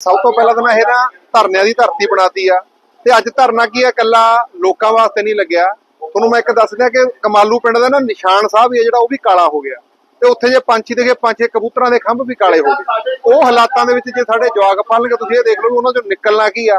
ਸਭ ਤੋਂ ਪਹਿਲਾਂ ਤਾਂ ਮੈਂ ਇਹ ਨਾ ਧਰਨਿਆਂ ਦੀ ਧਰਤੀ ਬਣਾਤੀ ਆ। ਤੇ ਅੱਜ ਧਰਨਾ ਕੀ ਆ? ਇਕੱਲਾ ਲੋਕਾਂ ਵਾਸਤੇ ਨਹੀਂ ਲੱਗਿਆ। ਤੁਹਾਨੂੰ ਮੈਂ ਇੱਕ ਦੱਸ ਦਿਆਂ ਕਿ ਕਮਾਲੂ ਪਿੰਡ ਦਾ ਨਾ ਨਿਸ਼ਾਨ ਸਾਹਿਬ ਹੀ ਜਿਹੜਾ, ਉਹ ਵੀ ਕਾਲਾ ਹੋ ਗਿਆ। ਤੇ ਉੱਥੇ ਜੇ ਪੰਛੀ ਦੇਖੇ, ਪੰਛੀ ਕਬੂਤਰਾਂ ਦੇ ਖੰਭ ਵੀ ਕਾਲੇ ਹੋ ਗਏ। ਉਹ ਹਾਲਾਤਾਂ ਦੇ ਵਿੱਚ ਜੇ ਸਾਡੇ ਜਵਾਕ ਪਾਲਣਗੇ ਤੁਸੀਂ ਇਹ ਦੇਖ ਲਓ ਉਹਨਾਂ ਚੋਂ ਨਿਕਲਣਾ ਕੀ ਆ।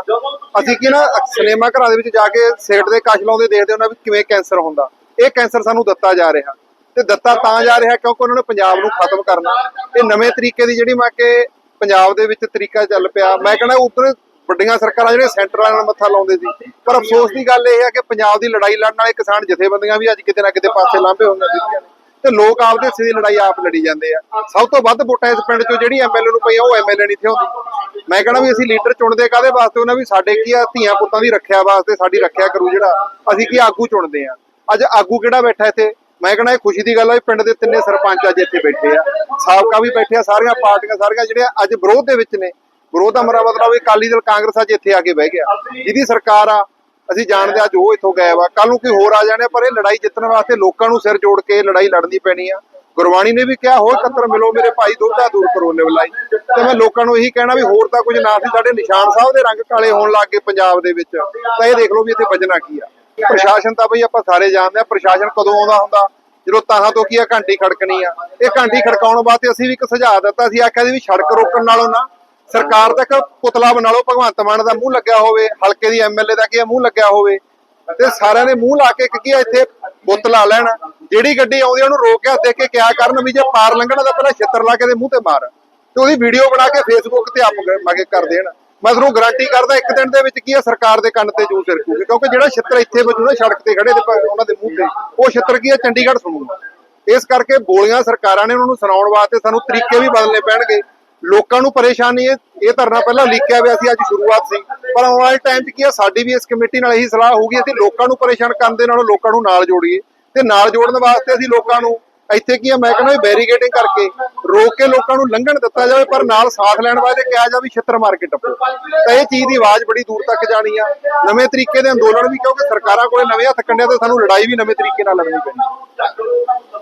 ਅਸੀਂ ਕੀ ਨਾ, ਸਿਨੇਮਾ ਘਰਾਂ ਦੇ ਵਿੱਚ ਜਾ ਕੇ ਸਿਗਰਟ ਦੇ ਕਸ਼ ਲਾਉਂਦੇ ਦੇਖਦੇ ਉਹਨਾਂ ਵੀ ਕਿਵੇਂ ਕੈਂਸਰ ਹੁੰਦਾ। ਇਹ ਕੈਂਸਰ ਸਾਨੂੰ ਦਿੱਤਾ ਜਾ ਰਿਹਾ। ਤੇ ਦਿੱਤਾ ਤਾਂ ਜਾ ਰਿਹਾ ਕਿਉਂਕਿ ਉਹਨਾਂ ਨੇ ਪੰਜਾਬ ਨੂੰ ਖਤਮ ਕਰਨਾ। ਇਹ ਨਵੇਂ ਤਰੀਕੇ ਦੀ ਜਿਹੜੀ ਮੈਂ ਕਿ ਪੰਜਾਬ ਦੇ ਵਿੱਚ ਤਰੀਕਾ ਚੱਲ ਪਿਆ। ਮੈਂ ਕਹਿੰਦਾ ਉੱਧਰ ਵੱਡੀਆਂ ਸਰਕਾਰਾਂ ਜਿਹੜੀਆਂ ਸੈਂਟਰ ਨਾਲ ਮੱਥਾ ਲਾਉਂਦੇ ਸੀ। ਪਰ ਅਫਸੋਸ ਦੀ ਗੱਲ ਇਹ ਹੈ ਕਿ ਪੰਜਾਬ ਦੀ ਲੜਾਈ ਲੜਨ ਵਾਲੇ ਕਿਸਾਨ ਜਥੇਬੰਦੀਆਂ ਵੀ ਅੱਜ ਕਿਤੇ ਨਾ ਕਿਤੇ ਪਾਸੇ ਲਾਂਭੇ ਹੋਈਆਂ ਦਿਖੀਆਂ ਨੇ। ਤੇ ਲੋਕ ਆਪਦੇ ਹਿੱਸੇ ਦੀ ਲੜਾਈ ਆਪ ਲੜੀ ਜਾਂਦੇ ਆ। ਸਭ ਤੋਂ ਵੱਧ ਵੋਟਾਂ ਇਸ ਪਿੰਡ 'ਚੋਂ ਜਿਹੜੀ ਐਮਐਲਏ ਨੂੰ ਪਈਆਂ ਉਹ ਐਮਐਲਏ ਨਹੀਂ ਥੇ ਹੁੰਦੀ। ਮੈਂ ਕਹਿੰਦਾ ਵੀ ਅਸੀਂ ਲੀਡਰ ਚੁਣਦੇ ਕਾਦੇ ਵਾਸਤੇ? ਉਹਨਾਂ ਵੀ ਸਾਡੇ ਕੀ ਆ? ਧੀਆਂ ਪੁੱਤਾਂ ਦੀ ਰੱਖਿਆ ਵਾਸਤੇ ਸਾਡੀ ਰੱਖਿਆ ਕਰੂ ਜਿਹੜਾ। ਅਸੀਂ ਕੀ ਆਗੂ ਚੁਣਦੇ ਆ? ਅੱਜ ਆਗੂ ਕਿਹੜਾ ਬੈਠਾ ਇੱਥੇ? ਮੈਂ ਕਹਿੰਦਾ ਇਹ ਖੁਸ਼ੀ ਦੀ ਗੱਲ ਆ ਪਿੰਡ ਦੇ ਤਿੰਨੇ ਸਰਪੰਚ ਅੱਜ ਇੱਥੇ ਬੈਠੇ ਆ। ਸਾਬਕਾ ਵੀ ਬੈਠੇ ਆ, ਸਾਰੀਆਂ ਪਾਰਟੀਆਂ, ਸਾਰੀਆਂ ਜਿਹੜੀਆਂ ਅੱਜ ਵਿਰੋਧ ਦੇ ਵਿੱਚ ਨੇ। ਵਿਰੋਧ ਦਾ ਮੇਰਾ ਮਤਲਬ ਵੀ ਅਕਾਲੀ ਦਲ ਕਾਂਗਰਸ ਅੱਜ ਇੱਥੇ ਆ ਕੇ ਬਹਿ ਗਿਆ। ਜਿਹਦੀ ਸਰਕਾਰ ਆ, ਅਸੀਂ ਜਾਣਦੇ ਹਾਂ ਅੱਜ ਉਹ ਇੱਥੋਂ ਗਏ ਵਾ ਕੱਲ ਨੂੰ ਕੋਈ ਹੋਰ ਆ ਜਾਣੇ ਪਰ ਇਹ ਲੜਾਈ ਜਿੱਤਣ ਵਾਸਤੇ ਲੋਕਾਂ ਨੂੰ ਸਿਰ ਜੋੜ ਕੇ ਲੜਾਈ ਲੜਨੀ ਪੈਣੀ ਆ। ਗੁਰਬਾਣੀ ਨੇ ਵੀ ਕਿਹਾ, ਹੋਰ ਕਤਰ ਮਿਲੋ ਮੇਰੇ ਭਾਈ, ਦੁੱਧਾ ਦੂਰ ਕਰੋ ਨਿਵਲਾਈ ਤੇ ਮੈਂ ਲੋਕਾਂ ਨੂੰ ਇਹੀ ਕਹਿਣਾ ਵੀ ਹੋਰ ਤਾਂ ਕੁਝ ਨਾ ਸੀ, ਸਾਡੇ ਨਿਸ਼ਾਨ ਸਾਹਿਬ ਦੇ ਰੰਗ ਕਾਲੇ ਹੋਣ ਲੱਗ ਗਏ ਪੰਜਾਬ ਦੇ ਵਿੱਚ। ਤਾਂ ਇਹ ਦੇਖ ਲਓ ਵੀ ਇੱਥੇ ਵੱਜਣਾ ਕੀ ਆ। ਪ੍ਰਸ਼ਾਸਨ ਤਾਂ ਬਈ ਆਪਾਂ ਸਾਰੇ ਜਾਣਦੇ ਆ ਪ੍ਰਸ਼ਾਸਨ ਕਦੋਂ ਆਉਂਦਾ ਹੁੰਦਾ? ਜਦੋਂ ਤਾਹਾਂ ਤੋਂ ਕੀ ਆ, ਘੰਟੀ ਖੜਕਣੀ ਆ। ਇਹ ਘੰਟੀ ਖੜਕਾਉਣ ਵਾਸਤੇ ਅਸੀਂ ਵੀ ਇੱਕ ਸੁਝਾਅ ਦਿੱਤਾ ਸੀ, ਆਖਿਆ ਸੀ ਵੀ ਸੜਕ ਰੋਕਣ ਨਾਲੋਂ ਨਾ ਸਰਕਾਰ ਦਾ ਪੁਤਲਾ ਬਣਾ ਲਓ, ਭਗਵੰਤ ਮਾਨ ਦਾ ਮੂੰਹ ਲੱਗਿਆ ਹੋਵੇ, ਹਲਕੇ ਦੀ ਐਮਐਲਏ ਦਾ ਕੀ ਆ, ਮੂੰਹ ਲੱਗਿਆ ਹੋਵੇ। ਤੇ ਸਾਰਿਆਂ ਦੇ ਮੂੰਹ ਲਾ ਕੇ ਇੱਕ ਇੱਥੇ ਬੁੱਤ ਲਾ ਲੈਣ। ਜਿਹੜੀ ਗੱਡੀ ਆਉਂਦੀ ਉਹਨੂੰ ਰੋਕ ਕੇ ਹੱਥ ਕੇ ਕਿਆ ਕਰਨ ਵੀ ਜੇ ਪਾਰ ਲੰਘਣਾ ਤਾਂ ਪਹਿਲਾਂ ਛਿੱਤਰ ਲਾ ਕੇ ਦੇ ਮੂੰਹ ਤੇ ਮਾਰ। ਤੇ ਉਹਦੀ ਵੀਡੀਓ ਬਣਾ ਕੇ ਫੇਸਬੁੱਕ ਤੇ ਅਪ ਮਗੇ ਕਰ ਦੇਣ। ਮੈਂ ਤੁਹਾਨੂੰ ਗਾਰੰਟੀ ਕਰਦਾ ਇੱਕ ਦਿਨ ਦੇ ਵਿੱਚ ਕੀ ਆ, ਸਰਕਾਰ ਦੇ ਕੰਨ ਤੇ ਜੂ ਸਿਰਕੂਗੀ ਕਿਉਂਕਿ ਜਿਹੜਾ ਛਿੱਤਰ ਇੱਥੇ ਵੱਜੂ ਸੜਕ ਤੇ ਖੜੇ ਤੇ ਉਹਨਾਂ ਦੇ ਮੂੰਹ ਤੇ, ਉਹ ਛਿੱਤਰ ਕੀ ਹੈ ਚੰਡੀਗੜ੍ਹ ਸੁਣੂਗਾ। ਇਸ ਕਰਕੇ ਗੋਲੀਆਂ ਸਰਕਾਰਾਂ ਨੇ ਉਹਨਾਂ ਨੂੰ ਸੁਣਾਉਣ ਵਾਸਤੇ ਸਾਨੂੰ ਤਰੀਕੇ ਵੀ ਬਦਲਨੇ ਪੈਣਗੇ। ਲੋਕਾਂ ਨੂੰ ਪਰੇਸ਼ਾਨੀ ਇਹ ਇਹ ਧਰਨਾ ਪਹਿਲਾਂ ਲਿਖਿਆ ਹੋਇਆ ਸੀ, ਅੱਜ ਸ਼ੁਰੂਆਤ ਸੀ। ਪਰ ਆਉਣ ਵਾਲੇ ਟਾਈਮ 'ਚ ਕੀ ਆ, ਸਾਡੀ ਵੀ ਇਸ ਕਮੇਟੀ ਨਾਲ ਇਹੀ ਸਲਾਹ ਹੋਊਗੀ, ਅਸੀਂ ਲੋਕਾਂ ਨੂੰ ਪਰੇਸ਼ਾਨ ਕਰਨ ਦੇ ਨਾਲੋਂ ਲੋਕਾਂ ਨੂੰ ਨਾਲ ਜੋੜੀਏ। ਤੇ ਨਾਲ ਜੋੜਨ ਵਾਸਤੇ ਅਸੀਂ ਲੋਕਾਂ ਨੂੰ ਇੱਥੇ ਕੀ ਆ, ਮੈਂ ਕਹਿੰਦਾ ਵੀ ਬੈਰੀਗੇਟਿੰਗ ਕਰਕੇ ਰੋਕ ਕੇ ਲੋਕਾਂ ਨੂੰ ਲੰਘਣ ਦਿੱਤਾ ਜਾਵੇ, ਪਰ ਨਾਲ ਸਾਥ ਲੈਣ ਵਾਸਤੇ ਕਿਹਾ ਜਾਵੇ ਛਿੱਤਰ ਮਾਰ ਕੇ ਟੱਪੋ। ਤਾਂ ਇਹ ਚੀਜ਼ ਦੀ ਆਵਾਜ਼ ਬੜੀ ਦੂਰ ਤੱਕ ਜਾਣੀ ਆ। ਨਵੇਂ ਤਰੀਕੇ ਦੇ ਅੰਦੋਲਨ ਵੀ ਕਿਉਂਕਿ ਸਰਕਾਰਾਂ ਕੋਲੇ ਨਵੇਂ ਹੱਥ ਕੰਡਿਆਂ ਤੇ ਸਾਨੂੰ ਲੜਾਈ ਵੀ ਨਵੇਂ ਤਰੀਕੇ ਨਾਲ ਲੜਨੀ ਪੈਣੀ